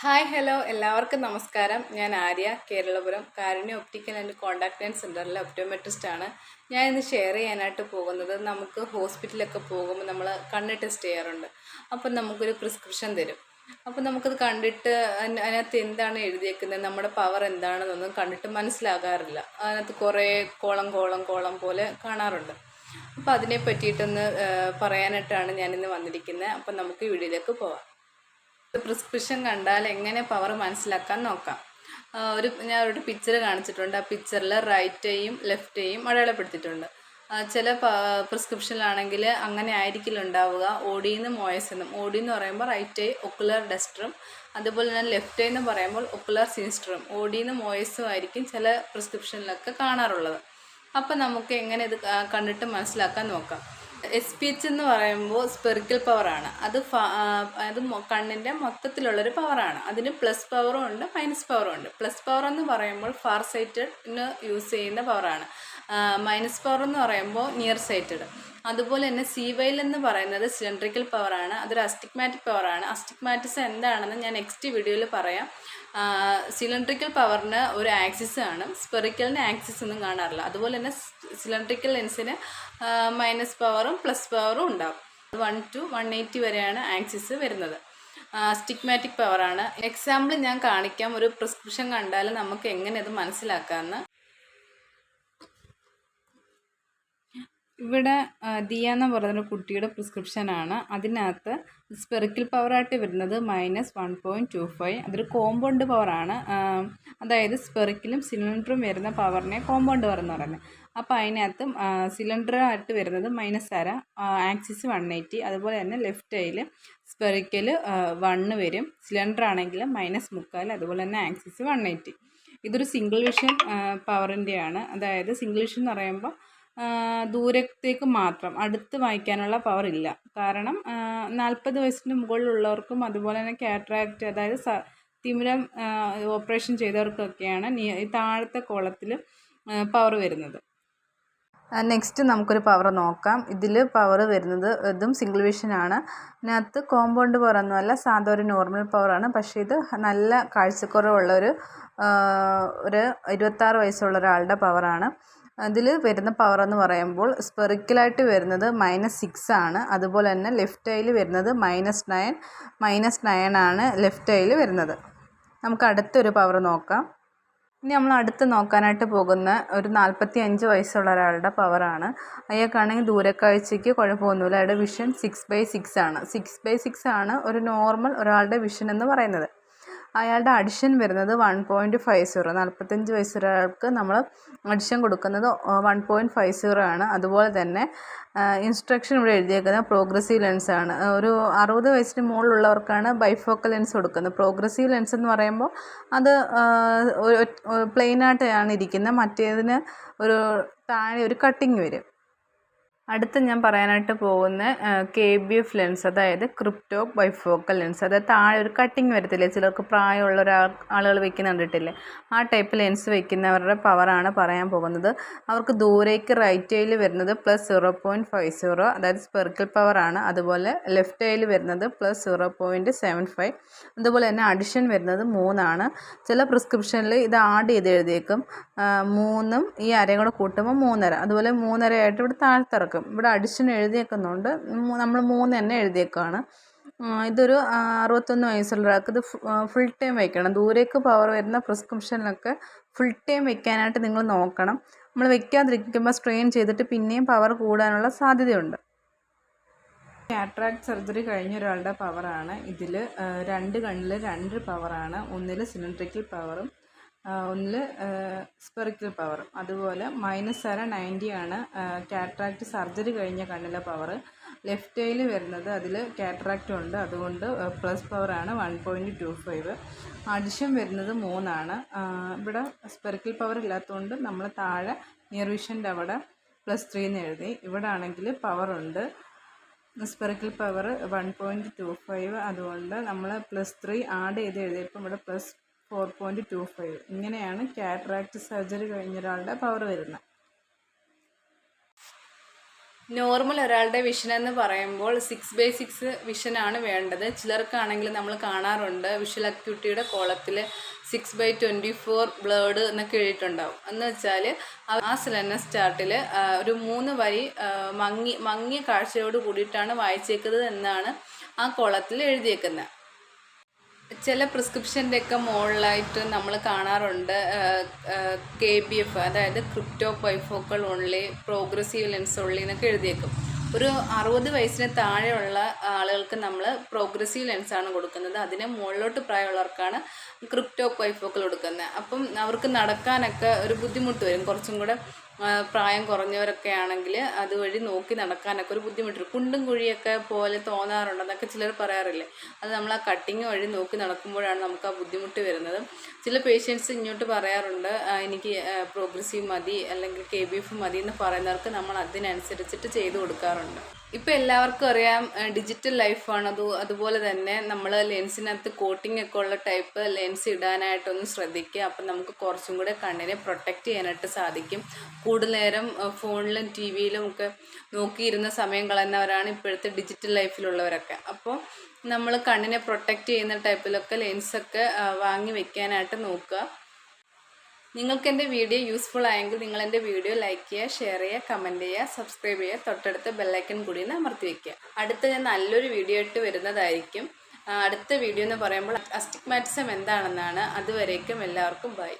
Hi hello. എല്ലാവർക്കും നമസ്കാരം. ഞാൻ Arya Keralapuram Karunya optical and contact lens സെന്ററിലെ ഒപ്റ്റോമെട്രിസ്റ്റ് ആണ് ഞാൻ ഇന്ന് ഷെയർ ചെയ്യാനായിട്ട് പോകുന്നത് നമുക്ക് ഹോസ്പിറ്റലൊക്കെ പോകുമ്പോൾ നമ്മൾ കണ്ണ് ടെസ്റ്റ് ചെയ്യാറുണ്ട്. അപ്പം നമുക്കൊരു പ്രിസ്ക്രിപ്ഷൻ തരും. അപ്പം നമുക്കത് കണ്ടിട്ട് അതിന് അതിനകത്ത് എന്താണ് എഴുതിയേക്കുന്നത് നമ്മുടെ പവർ എന്താണെന്നൊന്നും കണ്ടിട്ട് മനസ്സിലാകാറില്ല. അതിനകത്ത് കുറേ കോളം കോളം കോളം പോലെ കാണാറുണ്ട്. അപ്പോൾ അതിനെ പറ്റിയിട്ടൊന്ന് പറയാനായിട്ടാണ് ഞാനിന്ന് വന്നിരിക്കുന്നത്. അപ്പം നമുക്ക് വീഡിയോയിലേക്ക് പോവാം. പ്രിസ്ക്രിപ്ഷൻ കണ്ടാൽ എങ്ങനെ പവർ മനസ്സിലാക്കാൻ നോക്കാം. ഒരു ഞാൻ ഒരു പിക്ചർ കാണിച്ചിട്ടുണ്ട്. ആ പിക്ചറിൽ റൈറ്റേയും ലെഫ്റ്റേയും അടയാളപ്പെടുത്തിയിട്ടുണ്ട്. ചില പ്രിസ്ക്രിപ്ഷനിലാണെങ്കിൽ അങ്ങനെ ആയിരിക്കില്ല ഉണ്ടാവുക. ഓടിന്ന് മോയസ് എന്നും. ഓടി എന്ന് പറയുമ്പോൾ റൈറ്റ് ഐ ഒക്കുലർ ഡസ്റ്ററും അതുപോലെ തന്നെ ലെഫ്റ്റ് ഐ എന്ന് പറയുമ്പോൾ ഒക്കുലർ സിനിസ്റ്ററും ഓടിന്ന് മോയസും ആയിരിക്കും ചില പ്രിസ്ക്രിപ്ഷനിലൊക്കെ കാണാറുള്ളത്. അപ്പം നമുക്ക് എങ്ങനെ ഇത് കണ്ടിട്ട് മനസ്സിലാക്കാൻ നോക്കാം. എസ് പി എച്ച് എന്ന് പറയുമ്പോൾ സ്പെറിക്കൽ പവറാണ് അത് അത് കണ്ണിന്റെ മൊത്തത്തിലുള്ളൊരു പവറാണ് അതിന് പ്ലസ് പവറും ഉണ്ട് മൈനസ് പവറും ഉണ്ട്. പ്ലസ് പവർ എന്ന് പറയുമ്പോൾ ഫാർ സൈറ്റഡിന് യൂസ് ചെയ്യുന്ന പവറാണ് മൈനസ് പവർ എന്ന് പറയുമ്പോൾ നിയർ സൈറ്റഡ് അതുപോലെ തന്നെ സി വൈൽ എന്ന് പറയുന്നത് സിലിണ്ട്രിക്കൽ പവറാണ് അതൊരു അസ്റ്റിക്മാറ്റിക് പവറാണ് അസ്റ്റിക്മാറ്റിസ് എന്താണെന്ന് ഞാൻ നെക്സ്റ്റ് വീഡിയോയിൽ പറയാം. സിലിണ്ട്രിക്കൽ പവറിന് ഒരു ആക്സിസ് ആണ്. സ്പെറിക്കലിന് ആക്സിസ് ഒന്നും കാണാറില്ല. അതുപോലെ തന്നെ സിലിണ്ട്രിക്കൽ ലെൻസിന് മൈനസ് പവറും പ്ലസ് പവറും ഉണ്ടാകും വൺ ടു വൺ എയ്റ്റി വരെയാണ് ആക്സിസ് വരുന്നത്. സ്റ്റിഗ്മാറ്റിക് പവറാണ് എക്സാമ്പിൾ ഞാൻ കാണിക്കാം. ഒരു പ്രിസ്ക്രിപ്ഷൻ കണ്ടാൽ നമുക്ക് എങ്ങനെ അത് മനസ്സിലാക്കാമെന്ന് ഇവിടെ ദിയ എന്ന് പറയുന്ന കുട്ടിയുടെ പ്രിസ്ക്രിപ്ഷനാണ് അതിനകത്ത് സ്പെറിക്കൽ പവറായിട്ട് വരുന്നത് minus one point two five അതൊരു കോമ്പൗണ്ട് പവറാണ് അതായത് സ്പെറിക്കലും സിലിണ്ടറും വരുന്ന പവറിനെ കോമ്പൗണ്ട് പവർ എന്ന് പറയുന്നത്. അപ്പോൾ അതിനകത്ത് സിലിണ്ടറായിട്ട് വരുന്നത് മൈനസ് അര ആക്സിസ് വൺ എയ്റ്റി അതുപോലെ തന്നെ ലെഫ്റ്റ് ഐയിൽ സ്പെറിക്കൽ വണ്ണ് വരും. സിലിണ്ടർ ആണെങ്കിൽ മൈനസ് മുക്കാൽ അതുപോലെ തന്നെ ആക്സിസ് വൺ എയ്റ്റി ഇതൊരു സിംഗിൾ വിഷൻ പവറിന്റെയാണ് അതായത് സിംഗിൾ വിഷൻ എന്ന് പറയുമ്പോൾ ദൂരത്തേക്ക് മാത്രം അടുത്ത് വായിക്കാനുള്ള പവർ ഇല്ല. കാരണം നാൽപ്പത് വയസ്സിന് മുകളിലുള്ളവർക്കും അതുപോലെ തന്നെ കാറ്ററാക്റ്റ് അതായത് സ തിമിരം ഓപ്പറേഷൻ ചെയ്തവർക്കൊക്കെയാണ് താഴത്തെ കോളത്തിൽ പവർ വരുന്നത്. നെക്സ്റ്റ് നമുക്കൊരു പവർ നോക്കാം. ഇതിൽ പവർ വരുന്നത് ഇതും സിംഗിൾ വിഷൻ ആണ്. ഇതിനകത്ത് കോമ്പൗണ്ട് പവർ ഒന്നുമല്ല സാധാ ഒരു നോർമൽ പവറാണ് പക്ഷേ ഇത് നല്ല കാഴ്ചക്കുറവുള്ള ഒരു ഒരു ഇരുപത്താറ് വയസ്സുള്ള ഒരാളുടെ പവറാണ് അതിൽ വരുന്ന പവർ എന്ന് പറയുമ്പോൾ സ്പെറിക്കലായിട്ട് വരുന്നത് മൈനസ് സിക്സ് ആണ്. അതുപോലെ തന്നെ ലെഫ്റ്റ് ഐയിൽ വരുന്നത് മൈനസ് നയൻ മൈനസ് നയൻ ആണ് ലെഫ്റ്റ് ഐയിൽ വരുന്നത്. നമുക്ക് അടുത്തൊരു പവർ നോക്കാം. ഇനി നമ്മൾ അടുത്ത് നോക്കാനായിട്ട് പോകുന്ന ഒരു നാൽപ്പത്തി അഞ്ച് വയസ്സുള്ള ഒരാളുടെ പവറാണ് അയാൾക്കാണെങ്കിൽ ദൂരക്കാഴ്ചയ്ക്ക് കുഴപ്പമൊന്നുമില്ല. അയാളുടെ വിഷൻ സിക്സ് ബൈ സിക്സ് ആണ്. സിക്സ് ബൈ സിക്സ് ആണ് ഒരു നോർമൽ ഒരാളുടെ വിഷൻ എന്ന് പറയുന്നത്. അയാളുടെ അഡിഷൻ വരുന്നത് വൺ പോയിന്റ് ഫൈവ് സീറോ നാൽപ്പത്തഞ്ച് വയസ്സൊരാൾക്ക് നമ്മൾ അഡിഷൻ കൊടുക്കുന്നത് വൺ പോയിന്റ് ഫൈവ് സീറോ ആണ്. അതുപോലെ തന്നെ ഇൻസ്ട്രക്ഷൻ ഇവിടെ എഴുതിയേക്കുന്നത് പ്രോഗ്രസീവ് ലെൻസ് ആണ്. ഒരു അറുപത് വയസ്സിന് മുകളിലുള്ളവർക്കാണ് ബൈഫോക്കൽ ലെൻസ് കൊടുക്കുന്നത്. പ്രോഗ്രസീവ് ലെൻസ് എന്ന് പറയുമ്പോൾ അത് പ്ലെയിനായിട്ടാണ് ഇരിക്കുന്നത്. മറ്റേതിന് ഒരു താഴെ ഒരു കട്ടിങ് വരും. അടുത്ത് ഞാൻ പറയാനായിട്ട് പോകുന്ന കെ ബി എഫ് ലെൻസ് അതായത് ക്രിപ്റ്റോ ബൈഫോക്കൽ ലെൻസ് അതായത് താഴെ ഒരു കട്ടിങ് വരത്തില്ലേ? ചിലർക്ക് പ്രായമുള്ള ഒരാൾ ആളുകൾ വെക്കുന്ന കണ്ടിട്ടില്ലേ? ആ ടൈപ്പ് ലെൻസ് വെക്കുന്നവരുടെ പവറാണ് പറയാൻ പോകുന്നത്. അവർക്ക് ദൂരേക്ക് റൈറ്റ് ഐയിൽ വരുന്നത് plus zero point five zero അതായത് സ്പെർക്കിൾ പവറാണ് അതുപോലെ ലെഫ്റ്റ് ഐയിൽ വരുന്നത് plus zero point seven five അതുപോലെ തന്നെ അഡിഷൻ വരുന്നത് മൂന്നാണ്. ചില പ്രിസ്ക്രിപ്ഷനിൽ ഇത് ആഡ് ചെയ്ത് എഴുതിയേക്കും. മൂന്നും ഈ അരയും കൂടെ കൂട്ടുമ്പോൾ മൂന്നര. അതുപോലെ മൂന്നരയായിട്ട് ഇവിടെ താഴ്ത്തിറക്കും. ഇവിടെ അഡിഷൻ എഴുതിയേക്കുന്നുണ്ട്. നമ്മൾ മൂന്ന് തന്നെ എഴുതിയേക്കാണ് ഇതൊരു അറുപത്തൊന്ന് വയസ്സുള്ള ഒരാൾക്ക് ഇത് ഫുൾ ടൈം വയ്ക്കണം ദൂരേക്ക് പവർ വരുന്ന പ്രിസ്ക്രിപ്ഷനിലൊക്കെ ഫുൾ ടൈം വയ്ക്കാനായിട്ട് നിങ്ങൾ നോക്കണം. നമ്മൾ വയ്ക്കാതിരിക്കുമ്പോൾ സ്ട്രെയിൻ ചെയ്തിട്ട് പിന്നെയും പവർ കൂടാനുള്ള സാധ്യതയുണ്ട്. കാട്രാക്ട് സർജറി കഴിഞ്ഞ ഒരാളുടെ പവറാണ് ഇതിൽ രണ്ട് കണ്ണിൽ രണ്ട് പവറാണ് ഒന്നിൽ സിലിണ്ട്രിക്കൽ പവറും ഒന്നിൽ സ്പെറിക്കൽ പവർ അതുപോലെ മൈനസ് അര നയന്റി ആണ് കാറ്ററാക്റ്റ് സർജറി കഴിഞ്ഞ കണ്ണിലെ പവർ ലെഫ്റ്റ് ഐയിൽ വരുന്നത് അതിൽ കാട്രാക്റ്റ് ഉണ്ട്. അതുകൊണ്ട് പ്ലസ് പവറാണ് one point two five addition വരുന്നത് മൂന്നാണ്. ഇവിടെ സ്പെറിക്കൽ പവർ ഇല്ലാത്തതുകൊണ്ട് നമ്മൾ താഴെ നിയർ വിഷന്റെ അവിടെ പ്ലസ് ത്രീ എന്ന് എഴുതി. ഇവിടെ ആണെങ്കിൽ പവറുണ്ട് spherical power one point two five അതുകൊണ്ട് നമ്മൾ പ്ലസ് ത്രീ ആഡ് ചെയ്ത് എഴുതിയപ്പോൾ ഇവിടെ plus four point two five. ഇങ്ങനെയാണ് കാറ്ററാക്ട് സർജറി കഴിഞ്ഞ ഒരാളുടെ പവർ വരുന്നത്. നോർമൽ ഒരാളുടെ വിഷൻ എന്ന് പറയുമ്പോൾ സിക്സ് ബൈ സിക്സ് വിഷനാണ് വേണ്ടത്. ചിലർക്കാണെങ്കിൽ നമ്മൾ കാണാറുണ്ട് വിഷ്വൽ അക്യൂട്ടിയുടെ കോളത്തിൽ സിക്സ് ബൈ ട്വന്റി ഫോർ ബ്ലേഡ് എന്നൊക്കെ എഴുതിയിട്ടുണ്ടാവും. എന്ന് വെച്ചാൽ ആ സിലന്ന ചാർട്ടിൽ ഒരു മൂന്ന് വരി മങ്ങി മങ്ങിയ കാഴ്ചയോട് കൂടിയിട്ടാണ് വായിച്ചേക്കുന്നത് എന്നാണ് ആ കോളത്തിൽ എഴുതിയേക്കുന്നത്. ചില പ്രിസ്ക്രിപ്ഷന്റെ ഒക്കെ മുകളിലായിട്ട് നമ്മൾ കാണാറുണ്ട് കെ ബി എഫ് അതായത് crypto bifocal only progressive lens only എന്നൊക്കെ എഴുതിയേക്കും. ഒരു അറുപത് വയസ്സിന് താഴെയുള്ള ആളുകൾക്ക് നമ്മൾ പ്രോഗ്രസീവ് ലെൻസാണ് കൊടുക്കുന്നത്. അതിന് മുകളിലോട്ട് പ്രായമുള്ളവർക്കാണ് ക്രിപ്റ്റോ പൈഫോക്കൾ കൊടുക്കുന്നത്. അപ്പം അവർക്ക് നടക്കാനൊക്കെ ഒരു ബുദ്ധിമുട്ട് വരും. കുറച്ചും കൂടെ പ്രായം കുറഞ്ഞവരൊക്കെ ആണെങ്കിൽ അതുവഴി നോക്കി നടക്കാനൊക്കെ ഒരു ബുദ്ധിമുട്ടുണ്ട്. കുണ്ടും കുഴിയൊക്കെ പോലെ തോന്നാറുണ്ടെന്നൊക്കെ ചിലർ പറയാറില്ലേ? അത് നമ്മൾ ആ കട്ടിങ് വഴി നോക്കി നടക്കുമ്പോഴാണ് നമുക്ക് ആ ബുദ്ധിമുട്ട് വരുന്നത്. ചില പേഷ്യൻസ് ഇങ്ങോട്ട് പറയാറുണ്ട് എനിക്ക് പ്രോഗ്രസീവ് മതി അല്ലെങ്കിൽ കെ ബി എഫ് മതി എന്ന് പറയുന്നവർക്ക് നമ്മൾ അതിനനുസരിച്ചിട്ട് ചെയ്തു കൊടുക്കാറുണ്ട്. ഇപ്പം എല്ലാവർക്കും അറിയാം ഡിജിറ്റൽ ലൈഫാണ് അത് അതുപോലെ തന്നെ നമ്മൾ ലെൻസിനകത്ത് കോട്ടിംഗ് ഒക്കെ ഉള്ള ടൈപ്പ് ലെൻസ് ഇടാനായിട്ടൊന്ന് ശ്രദ്ധിക്കുക. അപ്പം നമുക്ക് കുറച്ചും കൂടെ കണ്ണിനെ പ്രൊട്ടക്റ്റ് ചെയ്യാനായിട്ട് സാധിക്കും. കൂടുതൽ നേരം ഫോണിലും ടി വിയിലും ഒക്കെ നോക്കിയിരുന്ന സമയം കളയുന്നവരാണ് ഇപ്പോഴത്തെ ഡിജിറ്റൽ ലൈഫിലുള്ളവരൊക്കെ അപ്പോൾ നമ്മൾ കണ്ണിനെ പ്രൊട്ടക്റ്റ് ചെയ്യുന്ന ടൈപ്പിലൊക്കെ ലെൻസൊക്കെ വാങ്ങി വെക്കാനായിട്ട് നോക്കുക. നിങ്ങൾക്ക് എന്റെ വീഡിയോ യൂസ്ഫുൾ ആയെങ്കിൽ നിങ്ങൾ എന്റെ വീഡിയോ ലൈക്ക് ചെയ്യുക ഷെയർ ചെയ്യുക കമന്റ് ചെയ്യുക സബ്സ്ക്രൈബ് ചെയ്യുക തൊട്ടടുത്ത ബെല്ലൈക്കൺ കൂടി അമർത്തി വയ്ക്കുക അടുത്ത ഞാൻ നല്ലൊരു വീഡിയോ ആയിട്ട് വരുന്നതായിരിക്കും. അടുത്ത വീഡിയോ എന്ന് പറയുമ്പോൾ അസ്റ്റിഗ്മാറ്റിസം എന്താണെന്നാണ്. അതുവരേക്കും എല്ലാവർക്കും ബൈ